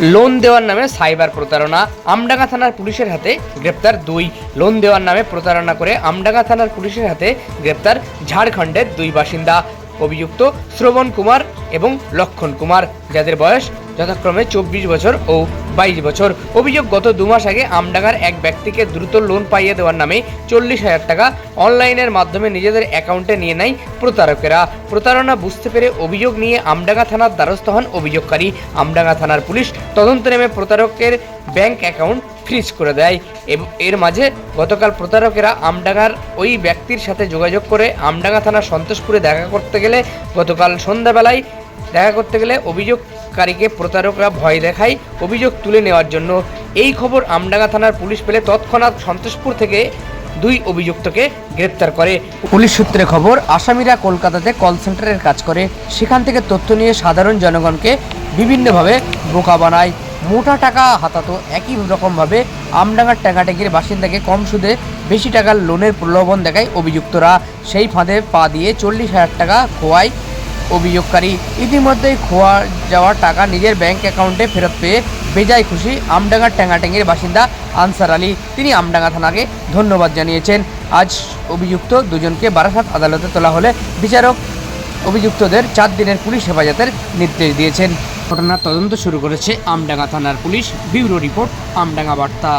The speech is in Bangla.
লোন দেওয়ার নামে সাইবার প্রতারণা। আমডাঙ্গা থানার পুলিশের হাতে গ্রেপ্তার দুই। লোন দেওয়ার নামে প্রতারণা করে আমডাঙ্গা থানার পুলিশের হাতে গ্রেপ্তার ঝাড়খণ্ডের দুই বাসিন্দা। অভিযুক্ত শ্রবণ কুমার এবং লক্ষণ কুমার, যাদের বয়স যথাক্রমে চব্বিশ বছর ও বাইশ বছর। অভিযোগ, গত দু মাস আগে আমডাঙ্গার এক ব্যক্তিকে দ্রুত লোন পাইয়ে দেওয়ার নামে চল্লিশ হাজার টাকা অনলাইনের মাধ্যমে নিজেদের অ্যাকাউন্টে নিয়ে নেয় প্রতারকেরা। প্রতারণা বুঝতে পেরে অভিযোগ নিয়ে আমডাঙ্গা থানার দ্বারস্থ হন অভিযোগকারী। আমডাঙ্গা থানার পুলিশ তদন্ত নেমে প্রতারকের ব্যাংক অ্যাকাউন্ট ফ্রিজ করে দেয়। এর মাঝে গতকাল প্রতারকেরা আমডাঙ্গার ওই ব্যক্তির সাথে যোগাযোগ করে আমডাঙ্গা থানার সন্তোষপুরে দেখা করতে গেলে গতকাল সন্ধ্যাবেলায় দেখা করতে গেলে অভিযোগকারীকে প্রতারকরা ভয় দেখায় অভিযোগ তুলে নেওয়ার জন্য। এই খবর আমডাঙ্গা থানার পুলিশ পেলে তৎক্ষণাৎ সন্তোষপুর থেকে দুই অভিযুক্তকে গ্রেপ্তার করে। পুলিশ সূত্রে খবর, আসামিরা কলকাতাতে কল সেন্টারের কাজ করে। সেখান থেকে তথ্য নিয়ে সাধারণ জনগণকে বিভিন্নভাবে বোকা বানায়। মোটা টাকা হাতাতো একই রকমভাবে আমডাঙ্গার টাকাটেকির বাসিন্দাকে কম সুদে বেশি টাকার লোনের প্রলোভন দেখায় অভিযুক্তরা। সেই ফাঁদে পা দিয়ে চল্লিশ হাজার টাকা খোয়ায় অভিযোগকারী ইতিমধ্যেই খোয়া যাওয়া টাকা নিজের ব্যাংক অ্যাকাউন্টে ফেরত পেয়ে বেজায় খুশি আমডাঙ্গার ট্যাঙ্গাটেঙ্গির বাসিন্দা আনসার আলী। তিনি আমডাঙ্গা থানাকে ধন্যবাদ জানিয়েছেন। আজ অভিযুক্ত দুজনকে বারাসাত আদালতে তোলা হলে বিচারক অভিযুক্তদের চার দিনের পুলিশ হেফাজতের নির্দেশ দিয়েছেন। ঘটনার তদন্ত শুরু করেছে আমডাঙ্গা থানার পুলিশ। ব্যুরো রিপোর্ট, আমডাঙ্গা বার্তা।